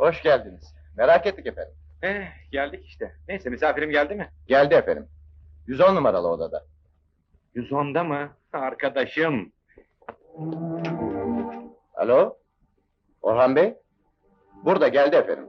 Hoş geldiniz. Merak ettik efendim. Eh, geldik işte. Neyse misafirim geldi mi? Geldi efendim. 110 numaralı odada. 110'da mı? Arkadaşım. Alo? Orhan Bey? Burada geldi efendim.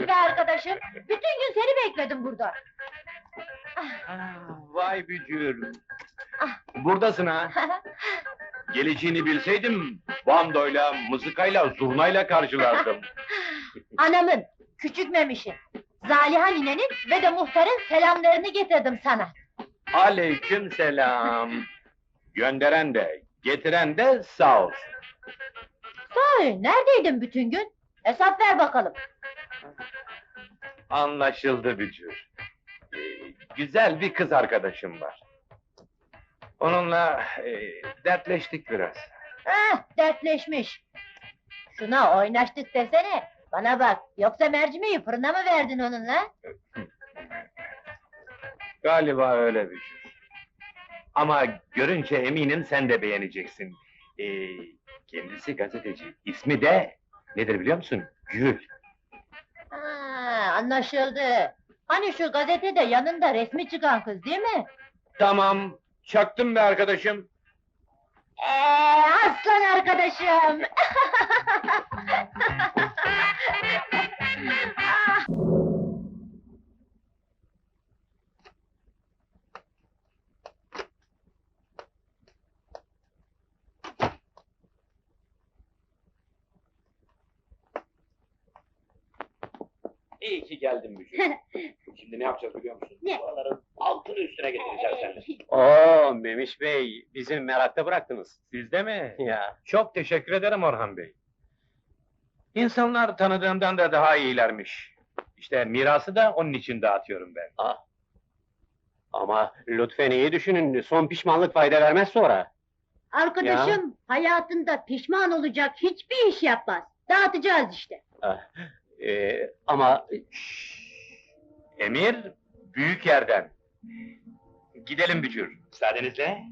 Neredesin be arkadaşım? Bütün gün seni bekledim burada. Ah, vay bücür. Buradasın ha. Geleceğini bilseydim, bandoyla, mızıkayla, zurnayla karşılardım. Anamın, küçük Memiş'in, Zaliha ninenin ve de muhtarın selamlarını getirdim sana. Aleyküm selam. Gönderen de, getiren de sağ olsun. Sahi, neredeydin bütün gün? Hesap ver bakalım. Anlaşıldı bücür. Ee, güzel bir kız arkadaşım var. Onunla e, dertleştik biraz. Eh, dertleşmiş. Şuna oynaştık desene. Bana bak, yoksa mercimeği fırına mı verdin onunla? Galiba öyle bücür. Ama görünce eminim sen de beğeneceksin. Ee, kendisi gazeteci. İsmi de nedir biliyor musun? Gül. Anlaşıldı. Hani şu gazetede yanında resmi çıkan kız değil mi? Tamam, çaktım be arkadaşım. Ee, aslan arkadaşım. İyi ki geldin bücür. Şimdi ne yapacağız biliyor musun? Ne? Buraların altını üstüne getireceğiz seninle. Oo Memiş Bey, bizi merakta bıraktınız. Siz de mi? Ya, Çok teşekkür ederim Orhan Bey. İnsanlar tanıdığımdan da daha iyilermiş. İşte mirası da onun için dağıtıyorum ben. ama lütfen iyi düşünün, son pişmanlık fayda vermez sonra. Arkadaşım hayatında pişman olacak hiçbir iş yapmaz. Dağıtacağız işte. Ee, ama Emir, büyük yerden. Gidelim Bücür, müsaadenizle.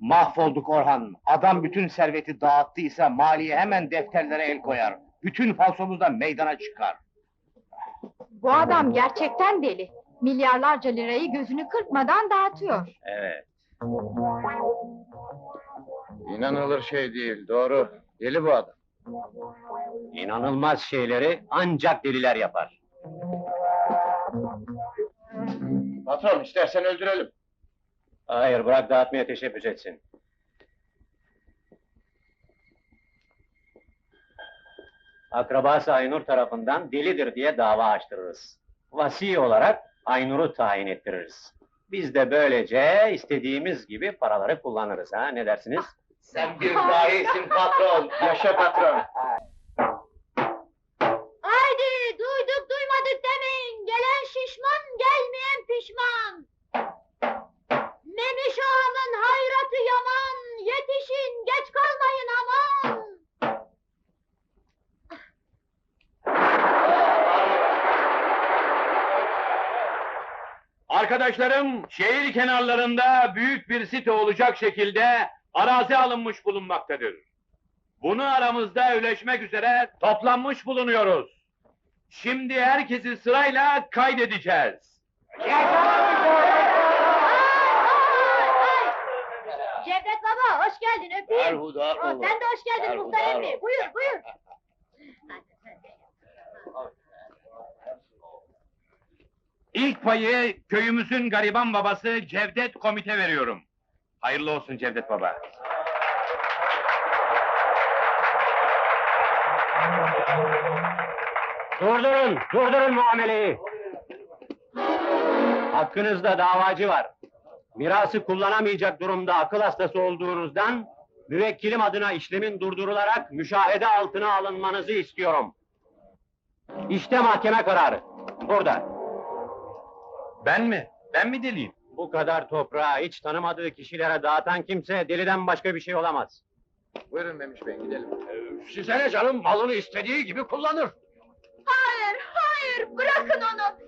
Mahvolduk Orhan. Adam bütün serveti dağıttıysa maliye hemen defterlere el koyar. Bütün falsomuz da meydana çıkar. Bu adam gerçekten deli. Milyarlarca lirayı gözünü kırpmadan dağıtıyor. Evet. İnanılır şey değil, doğru. Deli bu adam. inanılmaz şeyleri ancak deliler yapar. Patron, istersen öldürelim. Hayır, bırak dağıtmaya teşebbüs etsin. Akrabası Aynur tarafından delidir diye dava açtırırız. Vasi olarak Aynur'u tayin ettiririz. Biz de böylece istediğimiz gibi paraları kullanırız ha, ne dersiniz? Sen bir dahisin patron. Yaşa patron. Arkadaşlarım, şehir kenarlarında büyük bir site olacak şekilde arazi alınmış bulunmaktadır. Bunu aramızda öleşmek üzere toplanmış bulunuyoruz. Şimdi herkesi sırayla kaydedeceğiz. Ay, ay, ay. Cevdet baba hoş geldin öpeyim. Erhuda Aa, sen de hoş geldin Erhuda muhtar emmi. oğlum. Buyur buyur. İlk payı köyümüzün gariban babası Cevdet Komit'e veriyorum. Hayırlı olsun Cevdet Baba. Durdurun, durdurun muameleyi. Hakkınızda davacı var. Mirası kullanamayacak durumda akıl hastası olduğunuzdan müvekkilim adına işlemin durdurularak müşahede altına alınmanızı istiyorum. İşte mahkeme kararı. Burada. Ben mi? Ben mi deliyim? Bu kadar toprağı hiç tanımadığı kişilere dağıtan kimse deliden başka bir şey olamaz. Buyurun Memiş Bey gidelim. Size ne canım malını istediği gibi kullanır. Hayır, hayır, bırakın onu.